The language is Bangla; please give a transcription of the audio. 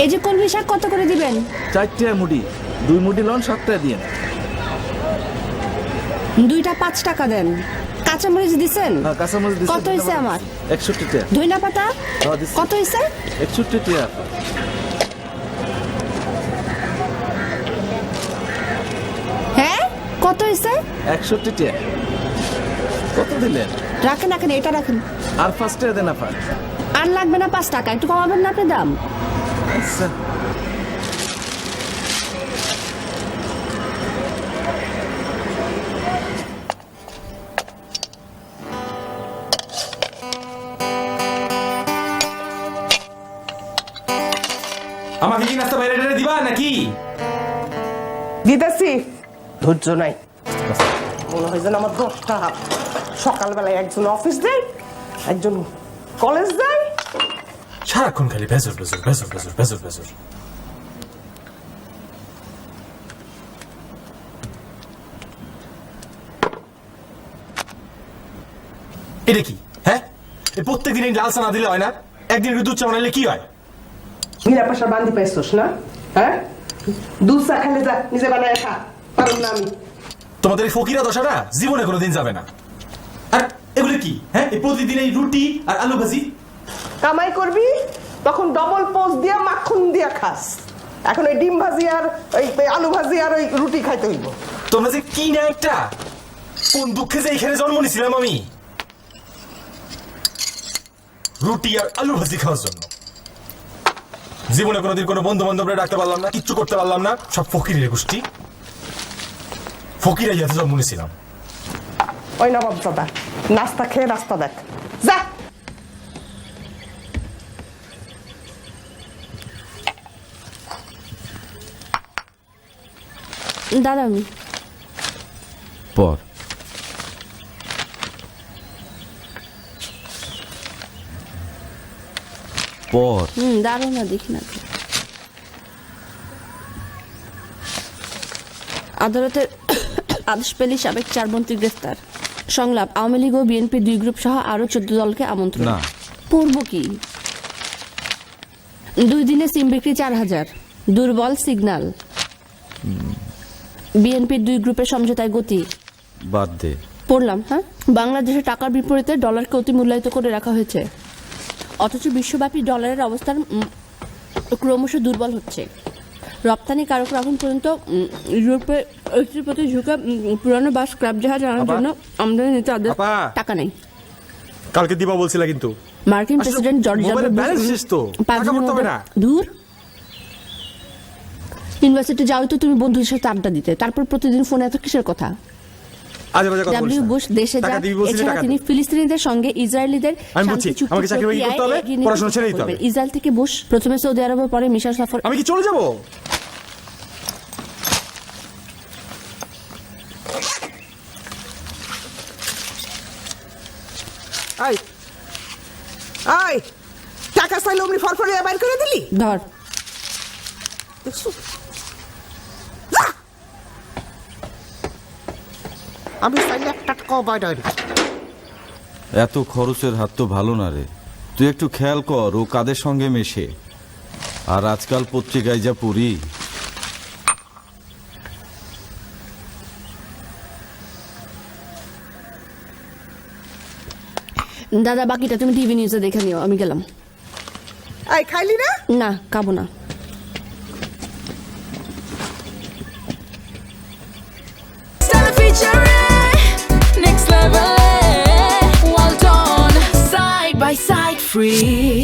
এই যে কলমি শাক কত করে দিবেন? চারটে মুড়ি। দুই মুড়ি লন সাতটা দিয়ে দুইটা পাঁচ টাকা দেন। কাঁচামরিচ দিছেন? হ্যাঁ কাঁচামরিচ দিছি কত হয়েছে আমার? একষট্টি টাকা ধইনা পাতা? হ্যাঁ, কত হয়েছে একষট্টি টাকা হ্যাঁ কত হয়েছে একষট্টি টাকা কত দিলেন? রাখেন রাখেন এটা রাখেন। আর ফার্স্টে দেন আপনার আর লাগবে না পাঁচ টাকা একটু কমাবেন না আপনি দাম? আচ্ছা আমাকে কি নাস্তা বাইরে টাইরে দিবা নাকি? দিতেছি। ধৈর্য নাই। মনে হয় যেন আমার দশটা হাত। সকালবেলায় একজন অফিস দেয় একজন কলেজ দেয় সারাক্ষণ খালি বেজর বেজর বেজর বেজর বেজর বেজর এটা কি? হ্যাঁ? প্রত্যেক দিন এই লাল না দিলে হয় না? একদিন দুধ চা বানাইলে কি হয়? মীরা পাশা বান্ধি পাইছোস না? হ্যাঁ? দুধ চা খেলে যা নিজে বানায় খা। পারুম না আমি। তোমাদের এই ফকিরা দশাটা জীবনে কোনোদিন যাবে না। আর এগুলো কি? হ্যাঁ? এই প্রতিদিন এই রুটি আর আলু ভাজি? কামাই করবি তখন ডবল পোস্ট দিয়া মাখন দিয়া খাস। এখন ওই ডিম ভাজি আর ওই আলু ভাজি আর ওই রুটি খাইতে হইব। তোমরা যে কি না একটা? কোন দুঃখে যে এখানে জন্ম নিয়েছিলাম আমি? রুটি আর আলু ভাজি খাওয়ার জন্য। জীবনে কোনোদিন কোনো বন্ধু বান্ধবরা ডাকতে পারলাম না কিচ্ছু করতে পারলাম না সব ফকিরের গোষ্ঠী। ফকিরা ইয়াতে জন্ম নিয়েছিলাম ওই নবাব দাদা নাস্তা খেয়ে রাস্তা দেখ। আমি পর। পর। হুম দাঁড়ো না দেখি না আদালতের আদেশ পেলে সাবেক চার মন্ত্রী গ্রেফতার। সংলাপ আওয়ামী লীগ ও বিএনপি দুই গ্রুপ সহ আরও চোদ্দ দলকে আমন্ত্রণ। না। পূর্ব কি? দুই দিনে সিম বিক্রি চার হাজার। দুর্বল সিগন্যাল বিএনপির দুই গ্রুপের সমঝোতায় গতি। বাদ দে। পড়লাম হ্যাঁ? বাংলাদেশে টাকার বিপরীতে ডলারকে অতি মূল্যায়িত করে রাখা হয়েছে। অথচ বিশ্বব্যাপী ডলারের অবস্থান ক্রমশ দুর্বল হচ্ছে। রপ্তানি কারকরা এখন পর্যন্ত ইউরোপে এটির প্রতি ঝুঁকে পুরানো বা স্ক্র্যাপ জাহাজ আনার জন্য আমদানি নিতে আদেশ টাকা নেই। কালকে দিবা বলছিলা কিন্তু। মার্কিন প্রেসিডেন্ট জর্জ ডাব্লিউ হবে না। দূর। ইউনিভার্সিটি যাও তো তুমি বন্ধুদের সাথে আড্ডা দিতে। তারপর প্রতিদিন ফোনে এত কিসের কথা? আজে বাজে ডাব্লিউ বুশ দেশে টাকা যান এছাড়া তিনি ফিলিস্তিনিদের সঙ্গে ইসরায়েলিদের আমি শান্তি বুঝছি, চুক্তি আমাকে চাকরি বাকরি করতে প্রক্রিয়ায় হলে এগিয়ে নিতে পড়াশোনা ছেড়ে দিতে করবেন। হবে। ইসরায়েল থেকে বুশ প্রথমে সৌদি আরবের পরে মিশর সফর আমি কি চলে যাব? আই আই টাকা চাইলে অমনি ফরফরিয়া বাইর করে দিলি? ধর। আমি চাইলে একটা টাকাও বাইর এত খরচের হাত তো ভালো না রে। তুই একটু খেয়াল কর ও কাদের সঙ্গে মেশে? আর আজকাল পত্রিকায় যা পড়ি। দাদা বাকিটা তুমি টিভি নিউজে দেখে নিও আমি গেলাম। আই খাইলি না? না খাব না। fridge.